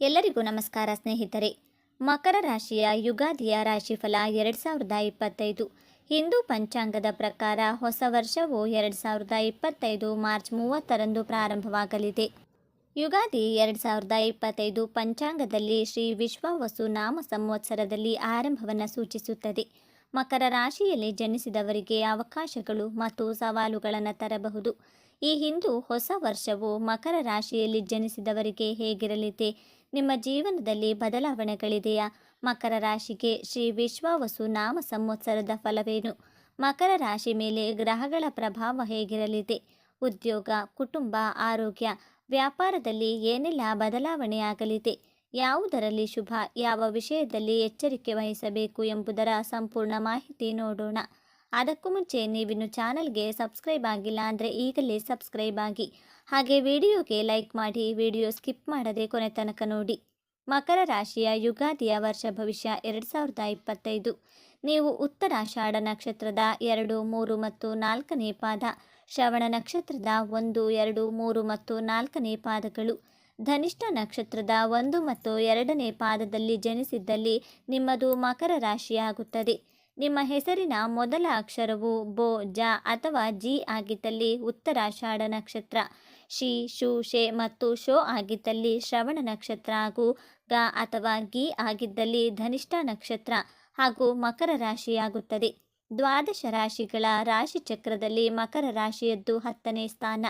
ಎಲ್ಲರಿಗೂ ನಮಸ್ಕಾರ ಸ್ನೇಹಿತರೆ. ಮಕರ ರಾಶಿಯ ಯುಗಾದಿಯ ರಾಶಿಫಲ ಎರಡು ಸಾವಿರದ ಇಪ್ಪತ್ತೈದು. ಹಿಂದೂ ಪಂಚಾಂಗದ ಪ್ರಕಾರ ಹೊಸ ವರ್ಷವು ಎರಡು ಸಾವಿರದ ಇಪ್ಪತ್ತೈದು ಮಾರ್ಚ್ ಮೂವತ್ತರಂದು ಪ್ರಾರಂಭವಾಗಲಿದೆ. ಯುಗಾದಿ ಎರಡು ಸಾವಿರದ ಇಪ್ಪತ್ತೈದು ಪಂಚಾಂಗದಲ್ಲಿ ಶ್ರೀ ವಿಶ್ವವಸು ನಾಮ ಸಂವತ್ಸರದಲ್ಲಿ ಆರಂಭವನ್ನು ಸೂಚಿಸುತ್ತದೆ. ಮಕರ ರಾಶಿಯಲ್ಲಿ ಜನಿಸಿದವರಿಗೆ ಅವಕಾಶಗಳು ಮತ್ತು ಸವಾಲುಗಳನ್ನು ತರಬಹುದು. ಈ ಹಿಂದೂ ಹೊಸ ವರ್ಷವು ಮಕರ ರಾಶಿಯಲ್ಲಿ ಜನಿಸಿದವರಿಗೆ ಹೇಗಿರಲಿದೆ? ನಿಮ್ಮ ಜೀವನದಲ್ಲಿ ಬದಲಾವಣೆಗಳಿದೆಯಾ? ಮಕರ ರಾಶಿಗೆ ಶ್ರೀ ವಿಶ್ವವಸು ನಾಮ ಸಂವತ್ಸರದ ಫಲವೇನು? ಮಕರ ರಾಶಿ ಮೇಲೆ ಗ್ರಹಗಳ ಪ್ರಭಾವ ಹೇಗಿರಲಿದೆ? ಉದ್ಯೋಗ, ಕುಟುಂಬ, ಆರೋಗ್ಯ, ವ್ಯಾಪಾರದಲ್ಲಿ ಏನೆಲ್ಲ ಬದಲಾವಣೆಯಾಗಲಿದೆ? ಯಾವುದರಲ್ಲಿ ಶುಭ, ಯಾವ ವಿಷಯದಲ್ಲಿ ಎಚ್ಚರಿಕೆ ವಹಿಸಬೇಕು ಎಂಬುದರ ಸಂಪೂರ್ಣ ಮಾಹಿತಿ ನೋಡೋಣ. ಅದಕ್ಕೂ ಮುಂಚೆ ನೀವಿನ್ನು ಚಾನಲ್ಗೆ ಸಬ್ಸ್ಕ್ರೈಬ್ ಆಗಿಲ್ಲ ಅಂದರೆ ಈಗಲೇ ಸಬ್ಸ್ಕ್ರೈಬ್ ಆಗಿ ಹಾಗೆ ವಿಡಿಯೋಗೆ ಲೈಕ್ ಮಾಡಿ ವಿಡಿಯೋ ಸ್ಕಿಪ್ ಮಾಡದೆ ಕೊನೆ ತನಕ ನೋಡಿ. ಮಕರ ರಾಶಿಯ ಯುಗಾದಿಯ ವರ್ಷ ಭವಿಷ್ಯ ಎರಡು ಸಾವಿರದ ಇಪ್ಪತ್ತೈದು. ನೀವು ಉತ್ತರಾಷಾಢ ನಕ್ಷತ್ರದ ಎರಡು, ಮೂರು ಮತ್ತು ನಾಲ್ಕನೇ ಪಾದ, ಶ್ರವಣ ನಕ್ಷತ್ರದ ಒಂದು, ಎರಡು, ಮೂರು ಮತ್ತು ನಾಲ್ಕನೇ ಪಾದಗಳು. ಧನಿಷ್ಠ ನಕ್ಷತ್ರದ ಒಂದು ಮತ್ತು ಎರಡನೇ ಪಾದದಲ್ಲಿ ಜನಿಸಿದ್ದಲ್ಲಿ ನಿಮ್ಮದು ಮಕರ ರಾಶಿಯಾಗುತ್ತದೆ. ನಿಮ್ಮ ಹೆಸರಿನ ಮೊದಲ ಅಕ್ಷರವು ಬೋ, ಜ ಅಥವಾ ಜಿ ಆಗಿದ್ದಲ್ಲಿ ಉತ್ತರಾಷಾಢ ನಕ್ಷತ್ರ. ಶಿ ಶು ಶೆ ಮತ್ತು ಶೋ ಆಗಿದ್ದಲ್ಲಿ ಶ್ರವಣ ನಕ್ಷತ್ರ ಹಾಗೂ ಗ ಅಥವಾ ಗಿ ಆಗಿದ್ದಲ್ಲಿ ಧನಿಷ್ಠ ನಕ್ಷತ್ರ ಹಾಗೂ ಮಕರ ರಾಶಿಯಾಗುತ್ತದೆ. ದ್ವಾದಶ ರಾಶಿಗಳ ರಾಶಿ ಚಕ್ರದಲ್ಲಿ ಮಕರ ರಾಶಿಯದ್ದು ಹತ್ತನೇ ಸ್ಥಾನ.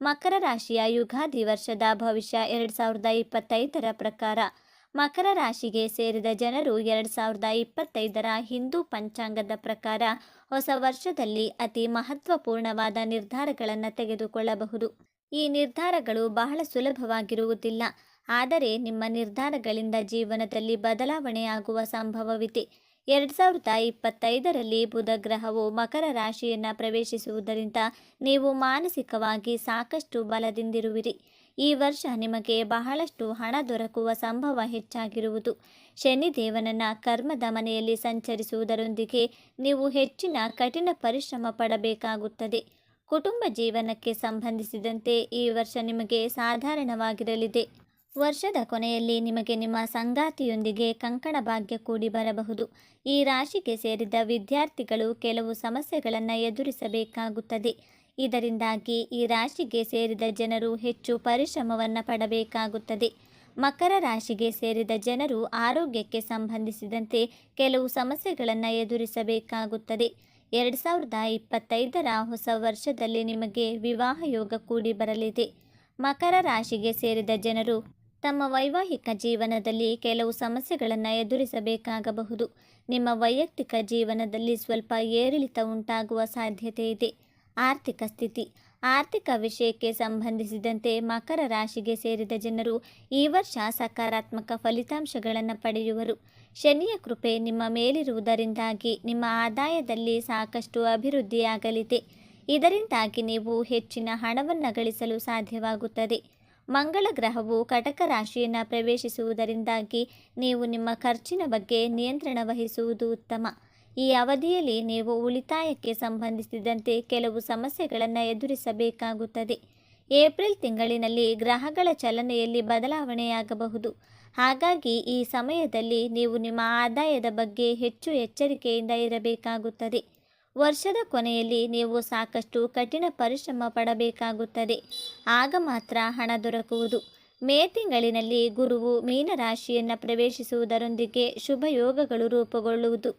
ಮಕರ ರಾಶಿಯ ಯುಗಾದಿ ವರ್ಷದ ಭವಿಷ್ಯ ಎರಡು ಸಾವಿರದ ಇಪ್ಪತ್ತೈದರ ಪ್ರಕಾರ. ಮಕರ ರಾಶಿಗೆ ಸೇರಿದ ಜನರು ಎರಡು ಸಾವಿರದ ಇಪ್ಪತ್ತೈದರ ಹಿಂದೂ ಪಂಚಾಂಗದ ಪ್ರಕಾರ ಹೊಸ ವರ್ಷದಲ್ಲಿ ಅತಿ ಮಹತ್ವಪೂರ್ಣವಾದ ನಿರ್ಧಾರಗಳನ್ನು ತೆಗೆದುಕೊಳ್ಳಬಹುದು. ಈ ನಿರ್ಧಾರಗಳು ಬಹಳ ಸುಲಭವಾಗಿರುವುದಿಲ್ಲ, ಆದರೆ ನಿಮ್ಮ ನಿರ್ಧಾರಗಳಿಂದ ಜೀವನದಲ್ಲಿ ಬದಲಾವಣೆಯಾಗುವ ಸಂಭವವಿದೆ. ಎರಡು ಸಾವಿರದ ಇಪ್ಪತ್ತೈದರಲ್ಲಿ ಬುಧ ಗ್ರಹವು ಮಕರ ರಾಶಿಯನ್ನು ಪ್ರವೇಶಿಸುವುದರಿಂದ ನೀವು ಮಾನಸಿಕವಾಗಿ ಸಾಕಷ್ಟು ಬಲದಿಂದಿರುವಿರಿ. ಈ ವರ್ಷ ನಿಮಗೆ ಬಹಳಷ್ಟು ಹಣ ದೊರಕುವ ಸಂಭವ ಹೆಚ್ಚಾಗಿರುವುದು. ಶನಿದೇವನನ್ನ ಕರ್ಮದ ಮನೆಯಲ್ಲಿ ಸಂಚರಿಸುವುದರೊಂದಿಗೆ ನೀವು ಹೆಚ್ಚಿನ ಕಠಿಣ ಪರಿಶ್ರಮ ಪಡಬೇಕಾಗುತ್ತದೆ. ಕುಟುಂಬ ಜೀವನಕ್ಕೆ ಸಂಬಂಧಿಸಿದಂತೆ ಈ ವರ್ಷ ನಿಮಗೆ ಸಾಧಾರಣವಾಗಿರಲಿದೆ. ವರ್ಷದ ಕೊನೆಯಲ್ಲಿ ನಿಮಗೆ ನಿಮ್ಮ ಸಂಗಾತಿಯೊಂದಿಗೆ ಕಂಕಣ ಭಾಗ್ಯ ಕೂಡಿ ಬರಬಹುದು. ಈ ರಾಶಿಗೆ ಸೇರಿದ ವಿದ್ಯಾರ್ಥಿಗಳು ಕೆಲವು ಸಮಸ್ಯೆಗಳನ್ನು ಎದುರಿಸಬೇಕಾಗುತ್ತದೆ. ಇದರಿಂದಾಗಿ ಈ ರಾಶಿಗೆ ಸೇರಿದ ಜನರು ಹೆಚ್ಚು ಪರಿಶ್ರಮವನ್ನು ಪಡಬೇಕಾಗುತ್ತದೆ. ಮಕರ ರಾಶಿಗೆ ಸೇರಿದ ಜನರು ಆರೋಗ್ಯಕ್ಕೆ ಸಂಬಂಧಿಸಿದಂತೆ ಕೆಲವು ಸಮಸ್ಯೆಗಳನ್ನು ಎದುರಿಸಬೇಕಾಗುತ್ತದೆ. ಎರಡು ಸಾವಿರದ ಇಪ್ಪತ್ತೈದರ ಹೊಸ ವರ್ಷದಲ್ಲಿ ನಿಮಗೆ ವಿವಾಹ ಯೋಗ ಕೂಡಿ ಬರಲಿದೆ. ಮಕರ ರಾಶಿಗೆ ಸೇರಿದ ಜನರು ತಮ್ಮ ವೈವಾಹಿಕ ಜೀವನದಲ್ಲಿ ಕೆಲವು ಸಮಸ್ಯೆಗಳನ್ನು ಎದುರಿಸಬೇಕಾಗಬಹುದು. ನಿಮ್ಮ ವೈಯಕ್ತಿಕ ಜೀವನದಲ್ಲಿ ಸ್ವಲ್ಪ ಏರಿಳಿತ ಉಂಟಾಗುವ ಸಾಧ್ಯತೆ ಇದೆ. ಆರ್ಥಿಕ ಸ್ಥಿತಿ. ಆರ್ಥಿಕ ವಿಷಯಕ್ಕೆ ಸಂಬಂಧಿಸಿದಂತೆ ಮಕರ ರಾಶಿಗೆ ಸೇರಿದ ಜನರು ಈ ವರ್ಷ ಸಕಾರಾತ್ಮಕ ಫಲಿತಾಂಶಗಳನ್ನು ಪಡೆಯುವರು. ಶನಿಯ ಕೃಪೆ ನಿಮ್ಮ ಮೇಲಿರುವುದರಿಂದಾಗಿ ನಿಮ್ಮ ಆದಾಯದಲ್ಲಿ ಸಾಕಷ್ಟು ಅಭಿವೃದ್ಧಿಯಾಗಲಿದೆ. ಇದರಿಂದಾಗಿ ನೀವು ಹೆಚ್ಚಿನ ಹಣವನ್ನು ಗಳಿಸಲು ಸಾಧ್ಯವಾಗುತ್ತದೆ. ಮಂಗಳ ಗ್ರಹವು ಕಟಕ ರಾಶಿಯನ್ನು ಪ್ರವೇಶಿಸುವುದರಿಂದಾಗಿ ನೀವು ನಿಮ್ಮ ಖರ್ಚಿನ ಬಗ್ಗೆ ನಿಯಂತ್ರಣ ವಹಿಸುವುದು ಉತ್ತಮ. ಈ ಅವಧಿಯಲ್ಲಿ ನೀವು ಉಳಿತಾಯಕ್ಕೆ ಸಂಬಂಧಿಸಿದಂತೆ ಕೆಲವು ಸಮಸ್ಯೆಗಳನ್ನು ಎದುರಿಸಬೇಕಾಗುತ್ತದೆ. ಏಪ್ರಿಲ್ ತಿಂಗಳಿನಲ್ಲಿ ಗ್ರಹಗಳ ಚಲನೆಯಲ್ಲಿ ಬದಲಾವಣೆಯಾಗಬಹುದು. ಹಾಗಾಗಿ ಈ ಸಮಯದಲ್ಲಿ ನೀವು ನಿಮ್ಮ ಆದಾಯದ ಬಗ್ಗೆ ಹೆಚ್ಚು ಎಚ್ಚರಿಕೆಯಿಂದ ಇರಬೇಕಾಗುತ್ತದೆ. ವರ್ಷದ ಕೊನೆಯಲ್ಲಿ ನೀವು ಸಾಕಷ್ಟು ಕಠಿಣ ಪರಿಶ್ರಮ ಪಡಬೇಕಾಗುತ್ತದೆ. ಆಗ ಮಾತ್ರ ಹಣ ದೊರಕುವುದು. ಮೇ ತಿಂಗಳಿನಲ್ಲಿ ಗುರುವು ಮೀನರಾಶಿಯನ್ನು ಪ್ರವೇಶಿಸುವುದರೊಂದಿಗೆ ಶುಭ ಯೋಗಗಳು ರೂಪುಗೊಳ್ಳುವುದು.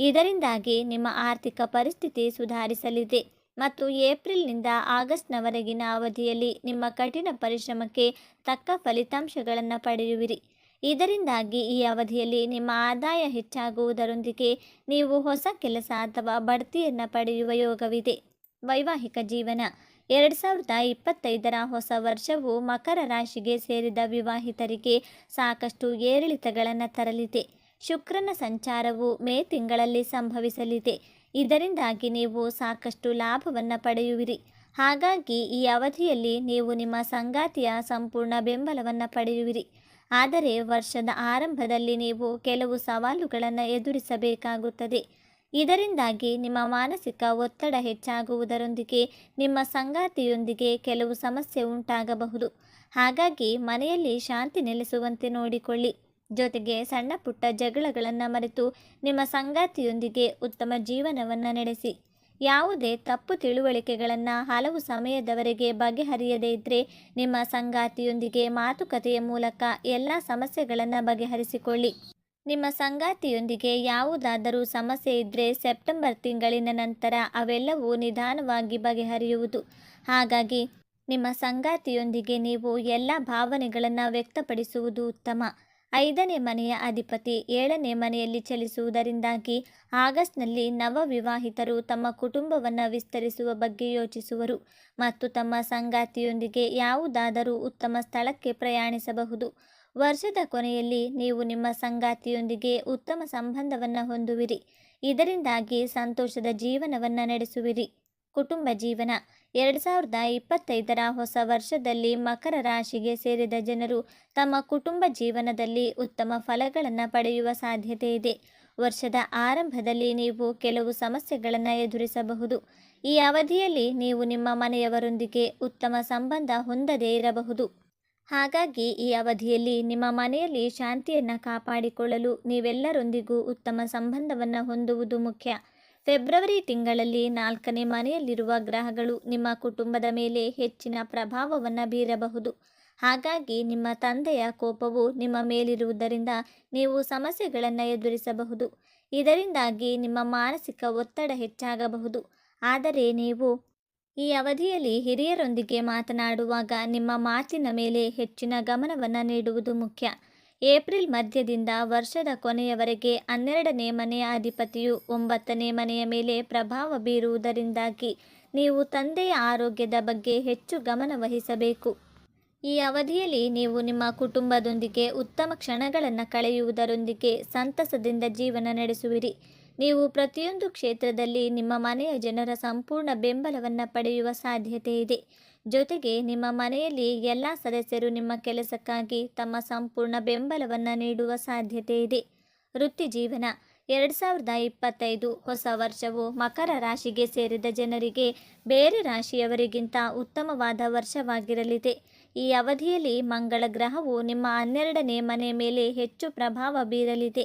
ಇದರಿಂದಾಗಿ ನಿಮ್ಮ ಆರ್ಥಿಕ ಪರಿಸ್ಥಿತಿ ಸುಧಾರಿಸಲಿದೆ ಮತ್ತು ಏಪ್ರಿಲ್ನಿಂದ ಆಗಸ್ಟ್ನವರೆಗಿನ ಅವಧಿಯಲ್ಲಿ ನಿಮ್ಮ ಕಠಿಣ ಪರಿಶ್ರಮಕ್ಕೆ ತಕ್ಕ ಫಲಿತಾಂಶಗಳನ್ನು ಪಡೆಯುವಿರಿ. ಇದರಿಂದಾಗಿ ಈ ಅವಧಿಯಲ್ಲಿ ನಿಮ್ಮ ಆದಾಯ ಹೆಚ್ಚಾಗುವುದರೊಂದಿಗೆ ನೀವು ಹೊಸ ಕೆಲಸ ಅಥವಾ ಬಡ್ತಿಯನ್ನು ಪಡೆಯುವ ಯೋಗವಿದೆ. ವೈವಾಹಿಕ ಜೀವನ. ಎರಡು ಸಾವಿರದ ಇಪ್ಪತ್ತೈದರ ಹೊಸ ವರ್ಷವು ಮಕರ ರಾಶಿಗೆ ಸೇರಿದ ವಿವಾಹಿತರಿಗೆ ಸಾಕಷ್ಟು ಏರಿಳಿತಗಳನ್ನು ತರಲಿದೆ. ಶುಕ್ರನ ಸಂಚಾರವು ಮೇ ತಿಂಗಳಲ್ಲಿ ಸಂಭವಿಸಲಿದೆ. ಇದರಿಂದಾಗಿ ನೀವು ಸಾಕಷ್ಟು ಲಾಭವನ್ನು ಪಡೆಯುವಿರಿ. ಹಾಗಾಗಿ ಈ ಅವಧಿಯಲ್ಲಿ ನೀವು ನಿಮ್ಮ ಸಂಗಾತಿಯ ಸಂಪೂರ್ಣ ಬೆಂಬಲವನ್ನು ಪಡೆಯುವಿರಿ. ಆದರೆ ವರ್ಷದ ಆರಂಭದಲ್ಲಿ ನೀವು ಕೆಲವು ಸವಾಲುಗಳನ್ನು ಎದುರಿಸಬೇಕಾಗುತ್ತದೆ. ಇದರಿಂದಾಗಿ ನಿಮ್ಮ ಮಾನಸಿಕ ಒತ್ತಡ ಹೆಚ್ಚಾಗುವುದರೊಂದಿಗೆ ನಿಮ್ಮ ಸಂಗಾತಿಯೊಂದಿಗೆ ಕೆಲವು ಸಮಸ್ಯೆ ಉಂಟಾಗಬಹುದು. ಹಾಗಾಗಿ ಮನೆಯಲ್ಲಿ ಶಾಂತಿ ನೆಲೆಸುವಂತೆ ನೋಡಿಕೊಳ್ಳಿ. ಜೊತೆಗೆ ಸಣ್ಣ ಪುಟ್ಟ ಜಗಳಗಳನ್ನು ಮರೆತು ನಿಮ್ಮ ಸಂಗಾತಿಯೊಂದಿಗೆ ಉತ್ತಮ ಜೀವನವನ್ನು ನಡೆಸಿ. ಯಾವುದೇ ತಪ್ಪು ತಿಳುವಳಿಕೆಗಳನ್ನು ಹಲವು ಸಮಯದವರೆಗೆ ಬಗೆಹರಿಯದೇ ಇದ್ದರೆ ನಿಮ್ಮ ಸಂಗಾತಿಯೊಂದಿಗೆ ಮಾತುಕತೆಯ ಮೂಲಕ ಎಲ್ಲ ಸಮಸ್ಯೆಗಳನ್ನು ಬಗೆಹರಿಸಿಕೊಳ್ಳಿ. ನಿಮ್ಮ ಸಂಗಾತಿಯೊಂದಿಗೆ ಯಾವುದಾದರೂ ಸಮಸ್ಯೆ ಇದ್ದರೆ ಸೆಪ್ಟೆಂಬರ್ ತಿಂಗಳಿನ ನಂತರ ಅವೆಲ್ಲವೂ ನಿಧಾನವಾಗಿ ಬಗೆಹರಿಯುವುದು. ಹಾಗಾಗಿ, ನಿಮ್ಮ ಸಂಗಾತಿಯೊಂದಿಗೆ ನೀವು ಎಲ್ಲ ಭಾವನೆಗಳನ್ನು ವ್ಯಕ್ತಪಡಿಸುವುದು ಉತ್ತಮ. ಐದನೇ ಮನೆಯ ಅಧಿಪತಿ ಏಳನೇ ಮನೆಯಲ್ಲಿ ಚಲಿಸುವುದರಿಂದಾಗಿ ಆಗಸ್ಟ್ನಲ್ಲಿ ನವವಿವಾಹಿತರು ತಮ್ಮ ಕುಟುಂಬವನ್ನು ವಿಸ್ತರಿಸುವ ಬಗ್ಗೆ ಯೋಚಿಸುವರು ಮತ್ತು ತಮ್ಮ ಸಂಗಾತಿಯೊಂದಿಗೆ ಯಾವುದಾದರೂ ಉತ್ತಮ ಸ್ಥಳಕ್ಕೆ ಪ್ರಯಾಣಿಸಬಹುದು. ವರ್ಷದ ಕೊನೆಯಲ್ಲಿ ನೀವು ನಿಮ್ಮ ಸಂಗಾತಿಯೊಂದಿಗೆ ಉತ್ತಮ ಸಂಬಂಧವನ್ನು ಹೊಂದುವಿರಿ. ಇದರಿಂದಾಗಿ ಸಂತೋಷದ ಜೀವನವನ್ನು ನಡೆಸುವಿರಿ. ಕುಟುಂಬ ಜೀವನ. ಎರಡು ಸಾವಿರದ ಇಪ್ಪತ್ತೈದರ ಹೊಸ ವರ್ಷದಲ್ಲಿ ಮಕರ ರಾಶಿಗೆ ಸೇರಿದ ಜನರು ತಮ್ಮ ಕುಟುಂಬ ಜೀವನದಲ್ಲಿ ಉತ್ತಮ ಫಲಗಳನ್ನು ಪಡೆಯುವ ಸಾಧ್ಯತೆ ಇದೆ. ವರ್ಷದ ಆರಂಭದಲ್ಲಿ ನೀವು ಕೆಲವು ಸಮಸ್ಯೆಗಳನ್ನು ಎದುರಿಸಬಹುದು. ಈ ಅವಧಿಯಲ್ಲಿ ನೀವು ನಿಮ್ಮ ಮನೆಯವರೊಂದಿಗೆ ಉತ್ತಮ ಸಂಬಂಧ ಹೊಂದದೇ ಇರಬಹುದು. ಹಾಗಾಗಿ ಈ ಅವಧಿಯಲ್ಲಿ ನಿಮ್ಮ ಮನೆಯಲ್ಲಿ ಶಾಂತಿಯನ್ನು ಕಾಪಾಡಿಕೊಳ್ಳಲು ನೀವೆಲ್ಲರೊಂದಿಗೂ ಉತ್ತಮ ಸಂಬಂಧವನ್ನು ಹೊಂದುವುದು ಮುಖ್ಯ. ಫೆಬ್ರವರಿ ತಿಂಗಳಲ್ಲಿ ನಾಲ್ಕನೇ ಮನೆಯಲ್ಲಿರುವ ಗ್ರಹಗಳು ನಿಮ್ಮ ಕುಟುಂಬದ ಮೇಲೆ ಹೆಚ್ಚಿನ ಪ್ರಭಾವವನ್ನು ಬೀರಬಹುದು. ಹಾಗಾಗಿ ನಿಮ್ಮ ತಂದೆಯ ಕೋಪವು ನಿಮ್ಮ ಮೇಲಿರುವುದರಿಂದ ನೀವು ಸಮಸ್ಯೆಗಳನ್ನು ಎದುರಿಸಬಹುದು. ಇದರಿಂದಾಗಿ ನಿಮ್ಮ ಮಾನಸಿಕ ಒತ್ತಡ ಹೆಚ್ಚಾಗಬಹುದು. ಆದರೆ ನೀವು ಈ ಅವಧಿಯಲ್ಲಿ ಹಿರಿಯರೊಂದಿಗೆ ಮಾತನಾಡುವಾಗ ನಿಮ್ಮ ಮಾತಿನ ಮೇಲೆ ಹೆಚ್ಚಿನ ಗಮನವನ್ನು ನೀಡುವುದು ಮುಖ್ಯ. ಏಪ್ರಿಲ್ ಮಧ್ಯದಿಂದ ವರ್ಷದ ಕೊನೆಯವರೆಗೆ ಹನ್ನೆರಡನೇ ಮನೆಯ ಅಧಿಪತಿಯು ಒಂಬತ್ತನೇ ಮನೆಯ ಮೇಲೆ ಪ್ರಭಾವ ಬೀರುವುದರಿಂದಾಗಿ ನೀವು ತಂದೆಯ ಆರೋಗ್ಯದ ಬಗ್ಗೆ ಹೆಚ್ಚು ಗಮನ ವಹಿಸಬೇಕು. ಈ ಅವಧಿಯಲ್ಲಿ ನೀವು ನಿಮ್ಮ ಕುಟುಂಬದೊಂದಿಗೆ ಉತ್ತಮ ಕ್ಷಣಗಳನ್ನು ಕಳೆಯುವುದರೊಂದಿಗೆ ಸಂತಸದಿಂದ ಜೀವನ ನಡೆಸುವಿರಿ. ನೀವು ಪ್ರತಿಯೊಂದು ಕ್ಷೇತ್ರದಲ್ಲಿ ನಿಮ್ಮ ಮನೆಯ ಜನರ ಸಂಪೂರ್ಣ ಬೆಂಬಲವನ್ನು ಪಡೆಯುವ ಸಾಧ್ಯತೆ ಇದೆ. ಜೊತೆಗೆ ನಿಮ್ಮ ಮನೆಯಲ್ಲಿ ಎಲ್ಲ ಸದಸ್ಯರು ನಿಮ್ಮ ಕೆಲಸಕ್ಕಾಗಿ ತಮ್ಮ ಸಂಪೂರ್ಣ ಬೆಂಬಲವನ್ನು ನೀಡುವ ಸಾಧ್ಯತೆ ಇದೆ. ವೃತ್ತಿ ಜೀವನ ಎರಡು ಸಾವಿರದ ಇಪ್ಪತ್ತೈದು ಹೊಸ ವರ್ಷವು ಮಕರ ರಾಶಿಗೆ ಸೇರಿದ ಜನರಿಗೆ ಬೇರೆ ರಾಶಿಯವರಿಗಿಂತ ಉತ್ತಮವಾದ ವರ್ಷವಾಗಿರಲಿದೆ. ಈ ಅವಧಿಯಲ್ಲಿ ಮಂಗಳ ಗ್ರಹವು ನಿಮ್ಮ ಹನ್ನೆರಡನೇ ಮನೆ ಮೇಲೆ ಹೆಚ್ಚು ಪ್ರಭಾವ ಬೀರಲಿದೆ.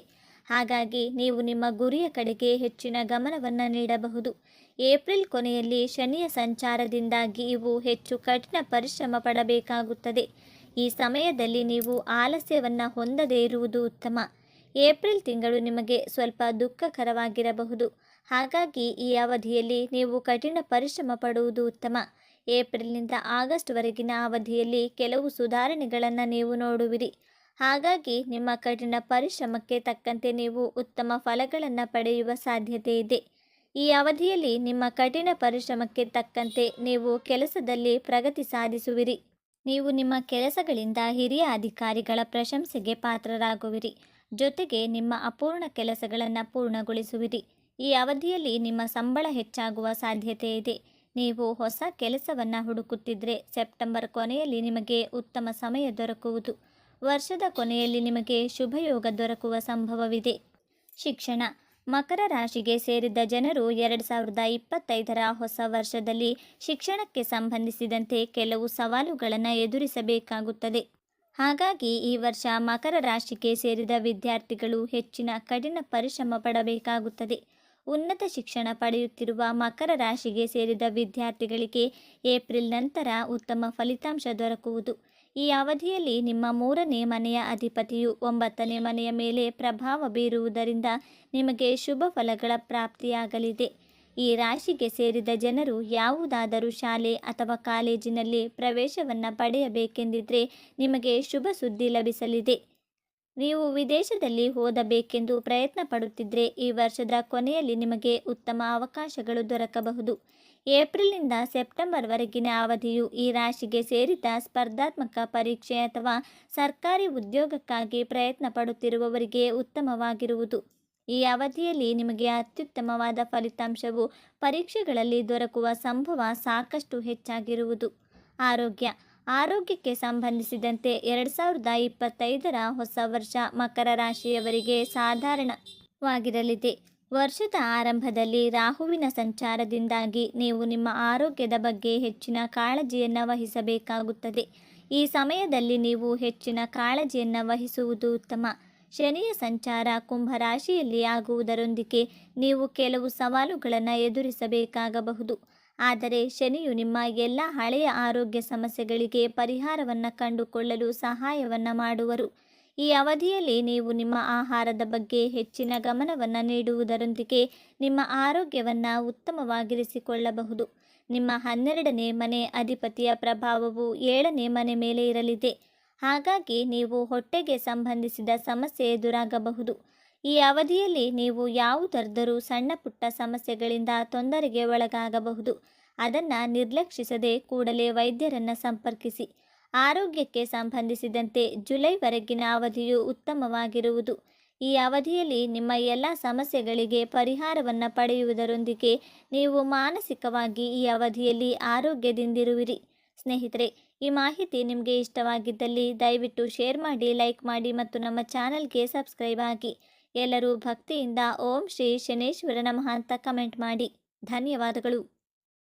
ಹಾಗಾಗಿ ನೀವು ನಿಮ್ಮ ಗುರಿಯ ಕಡೆಗೆ ಹೆಚ್ಚಿನ ಗಮನವನ್ನು ನೀಡಬಹುದು. ಏಪ್ರಿಲ್ ಕೊನೆಯಲ್ಲಿ ಶನಿಯ ಸಂಚಾರದಿಂದಾಗಿ ಇವು ಹೆಚ್ಚು ಕಠಿಣ ಪರಿಶ್ರಮ ಪಡಬೇಕಾಗುತ್ತದೆ. ಈ ಸಮಯದಲ್ಲಿ ನೀವು ಆಲಸ್ಯವನ್ನು ಹೊಂದದೇ ಇರುವುದು ಉತ್ತಮ. ಏಪ್ರಿಲ್ ತಿಂಗಳು ನಿಮಗೆ ಸ್ವಲ್ಪ ದುಃಖಕರವಾಗಿರಬಹುದು. ಹಾಗಾಗಿ ಈ ಅವಧಿಯಲ್ಲಿ ನೀವು ಕಠಿಣ ಪರಿಶ್ರಮ ಪಡುವುದು ಉತ್ತಮ. ಏಪ್ರಿಲ್ನಿಂದ ಆಗಸ್ಟ್ವರೆಗಿನ ಅವಧಿಯಲ್ಲಿ ಕೆಲವು ಸುಧಾರಣೆಗಳನ್ನು ನೀವು ನೋಡುವಿರಿ. ಹಾಗಾಗಿ ನಿಮ್ಮ ಕಠಿಣ ಪರಿಶ್ರಮಕ್ಕೆ ತಕ್ಕಂತೆ ನೀವು ಉತ್ತಮ ಫಲಗಳನ್ನು ಪಡೆಯುವ ಸಾಧ್ಯತೆ ಇದೆ. ಈ ಅವಧಿಯಲ್ಲಿ ನಿಮ್ಮ ಕಠಿಣ ಪರಿಶ್ರಮಕ್ಕೆ ತಕ್ಕಂತೆ ನೀವು ಕೆಲಸದಲ್ಲಿ ಪ್ರಗತಿ ಸಾಧಿಸುವಿರಿ. ನೀವು ನಿಮ್ಮ ಕೆಲಸಗಳಿಂದ ಹಿರಿಯ ಅಧಿಕಾರಿಗಳ ಪ್ರಶಂಸೆಗೆ ಪಾತ್ರರಾಗುವಿರಿ. ಜೊತೆಗೆ ನಿಮ್ಮ ಅಪೂರ್ಣ ಕೆಲಸಗಳನ್ನು ಪೂರ್ಣಗೊಳಿಸುವಿರಿ. ಈ ಅವಧಿಯಲ್ಲಿ ನಿಮ್ಮ ಸಂಬಳ ಹೆಚ್ಚಾಗುವ ಸಾಧ್ಯತೆ ಇದೆ. ನೀವು ಹೊಸ ಕೆಲಸವನ್ನು ಹುಡುಕುತ್ತಿದ್ದರೆ ಸೆಪ್ಟೆಂಬರ್ ಕೊನೆಯಲ್ಲಿ ನಿಮಗೆ ಉತ್ತಮ ಸಮಯ ದೊರಕುವುದು. ವರ್ಷದ ಕೊನೆಯಲ್ಲಿ ನಿಮಗೆ ಶುಭಯೋಗ ದೊರಕುವ ಸಂಭವವಿದೆ. ಶಿಕ್ಷಣ. ಮಕರ ರಾಶಿಗೆ ಸೇರಿದ ಜನರು ಎರಡು ಸಾವಿರದ ಇಪ್ಪತ್ತೈದರ ಹೊಸ ವರ್ಷದಲ್ಲಿ ಶಿಕ್ಷಣಕ್ಕೆ ಸಂಬಂಧಿಸಿದಂತೆ ಕೆಲವು ಸವಾಲುಗಳನ್ನು ಎದುರಿಸಬೇಕಾಗುತ್ತದೆ. ಹಾಗಾಗಿ ಈ ವರ್ಷ ಮಕರ ರಾಶಿಗೆ ಸೇರಿದ ವಿದ್ಯಾರ್ಥಿಗಳು ಹೆಚ್ಚಿನ ಕಠಿಣ ಪರಿಶ್ರಮ ಪಡಬೇಕಾಗುತ್ತದೆ. ಉನ್ನತ ಶಿಕ್ಷಣ ಪಡೆಯುತ್ತಿರುವ ಮಕರ ರಾಶಿಗೆ ಸೇರಿದ ವಿದ್ಯಾರ್ಥಿಗಳಿಗೆ ಏಪ್ರಿಲ್ ನಂತರ ಉತ್ತಮ ಫಲಿತಾಂಶ ದೊರಕುವುದು. ಈ ಅವಧಿಯಲ್ಲಿ ನಿಮ್ಮ ಮೂರನೇ ಮನೆಯ ಅಧಿಪತಿಯು ಒಂಬತ್ತನೇ ಮನೆಯ ಮೇಲೆ ಪ್ರಭಾವ ಬೀರುವುದರಿಂದ ನಿಮಗೆ ಶುಭ ಫಲಗಳ ಪ್ರಾಪ್ತಿಯಾಗಲಿದೆ. ಈ ರಾಶಿಗೆ ಸೇರಿದ ಜನರು ಯಾವುದಾದರೂ ಶಾಲೆ ಅಥವಾ ಕಾಲೇಜಿನಲ್ಲಿ ಪ್ರವೇಶವನ್ನು ಪಡೆಯಬೇಕೆಂದಿದ್ದರೆ ನಿಮಗೆ ಶುಭ ಸುದ್ದಿ ಲಭಿಸಲಿದೆ. ನೀವು ವಿದೇಶದಲ್ಲಿ ಓದಬೇಕೆಂದು ಪ್ರಯತ್ನ ಪಡುತ್ತಿದ್ದರೆ ಈ ವರ್ಷದ ಕೊನೆಯಲ್ಲಿ ನಿಮಗೆ ಉತ್ತಮ ಅವಕಾಶಗಳು ದೊರಕಬಹುದು. ಏಪ್ರಿಲ್ನಿಂದ ಸೆಪ್ಟೆಂಬರ್ವರೆಗಿನ ಅವಧಿಯು ಈ ರಾಶಿಗೆ ಸೇರಿದ ಸ್ಪರ್ಧಾತ್ಮಕ ಪರೀಕ್ಷೆ ಅಥವಾ ಸರ್ಕಾರಿ ಉದ್ಯೋಗಕ್ಕಾಗಿ ಪ್ರಯತ್ನ ಪಡುತ್ತಿರುವವರಿಗೆ ಉತ್ತಮವಾಗಿರುವುದು. ಈ ಅವಧಿಯಲ್ಲಿ ನಿಮಗೆ ಅತ್ಯುತ್ತಮವಾದ ಫಲಿತಾಂಶವು ಪರೀಕ್ಷೆಗಳಲ್ಲಿ ದೊರಕುವ ಸಂಭವ ಸಾಕಷ್ಟು ಹೆಚ್ಚಾಗಿರುವುದು. ಆರೋಗ್ಯ. ಆರೋಗ್ಯಕ್ಕೆ ಸಂಬಂಧಿಸಿದಂತೆ ಎರಡು ಸಾವಿರದ ಇಪ್ಪತ್ತೈದರ ಹೊಸ ವರ್ಷ ಮಕರ ರಾಶಿಯವರಿಗೆ ಸಾಧಾರಣವಾಗಿರಲಿದೆ. ವರ್ಷದ ಆರಂಭದಲ್ಲಿ ರಾಹುವಿನ ಸಂಚಾರದಿಂದಾಗಿ ನೀವು ನಿಮ್ಮ ಆರೋಗ್ಯದ ಬಗ್ಗೆ ಹೆಚ್ಚಿನ ಕಾಳಜಿಯನ್ನು ವಹಿಸಬೇಕಾಗುತ್ತದೆ. ಈ ಸಮಯದಲ್ಲಿ ನೀವು ಹೆಚ್ಚಿನ ಕಾಳಜಿಯನ್ನು ವಹಿಸುವುದು ಉತ್ತಮ. ಶನಿಯ ಸಂಚಾರ ಕುಂಭರಾಶಿಯಲ್ಲಿ ಆಗುವುದರೊಂದಿಗೆ ನೀವು ಕೆಲವು ಸವಾಲುಗಳನ್ನು ಎದುರಿಸಬೇಕಾಗಬಹುದು. ಆದರೆ ಶನಿಯು ನಿಮ್ಮ ಎಲ್ಲ ಹಳೆಯ ಆರೋಗ್ಯ ಸಮಸ್ಯೆಗಳಿಗೆ ಪರಿಹಾರವನ್ನು ಕಂಡುಕೊಳ್ಳಲು ಸಹಾಯವನ್ನು ಮಾಡುವರು. ಈ ಅವಧಿಯಲ್ಲಿ ನೀವು ನಿಮ್ಮ ಆಹಾರದ ಬಗ್ಗೆ ಹೆಚ್ಚಿನ ಗಮನವನ್ನು ನೀಡುವುದರೊಂದಿಗೆ ನಿಮ್ಮ ಆರೋಗ್ಯವನ್ನು ಉತ್ತಮವಾಗಿರಿಸಿಕೊಳ್ಳಬಹುದು. ನಿಮ್ಮ ಹನ್ನೆರಡನೇ ಮನೆ ಅಧಿಪತಿಯ ಪ್ರಭಾವವು ಏಳನೇ ಮನೆ ಮೇಲೆ ಇರಲಿದೆ. ಹಾಗಾಗಿ ನೀವು ಹೊಟ್ಟೆಗೆ ಸಂಬಂಧಿಸಿದ ಸಮಸ್ಯೆ ಎದುರಾಗಬಹುದು. ಈ ಅವಧಿಯಲ್ಲಿ ನೀವು ಯಾವುದಾದರೂ ಸಣ್ಣ ಪುಟ್ಟ ಸಮಸ್ಯೆಗಳಿಂದ ತೊಂದರೆಗೆ ಒಳಗಾಗಬಹುದು. ಅದನ್ನು ನಿರ್ಲಕ್ಷಿಸದೆ ಕೂಡಲೇ ವೈದ್ಯರನ್ನು ಸಂಪರ್ಕಿಸಿ. ಆರೋಗ್ಯಕ್ಕೆ ಸಂಬಂಧಿಸಿದಂತೆ ಜುಲೈವರೆಗಿನ ಅವಧಿಯು ಉತ್ತಮವಾಗಿರುವುದು. ಈ ಅವಧಿಯಲ್ಲಿ ನಿಮ್ಮ ಎಲ್ಲ ಸಮಸ್ಯೆಗಳಿಗೆ ಪರಿಹಾರವನ್ನು ಪಡೆಯುವುದರೊಂದಿಗೆ ನೀವು ಮಾನಸಿಕವಾಗಿ ಈ ಅವಧಿಯಲ್ಲಿ ಆರೋಗ್ಯದಿಂದಿರುವಿರಿ. ಸ್ನೇಹಿತರೆ, ಈ ಮಾಹಿತಿ ನಿಮಗೆ ಇಷ್ಟವಾಗಿದ್ದಲ್ಲಿ ದಯವಿಟ್ಟು ಶೇರ್ ಮಾಡಿ, ಲೈಕ್ ಮಾಡಿ ಮತ್ತು ನಮ್ಮ ಚಾನಲ್ಗೆ ಸಬ್ಸ್ಕ್ರೈಬ್ ಆಗಿ. ಎಲ್ಲರೂ ಭಕ್ತಿಯಿಂದ ಓಂ ಶ್ರೀ ಶನೇಶ್ವರ ನಮಃ ಅಂತ ಕಮೆಂಟ್ ಮಾಡಿ. ಧನ್ಯವಾದಗಳು.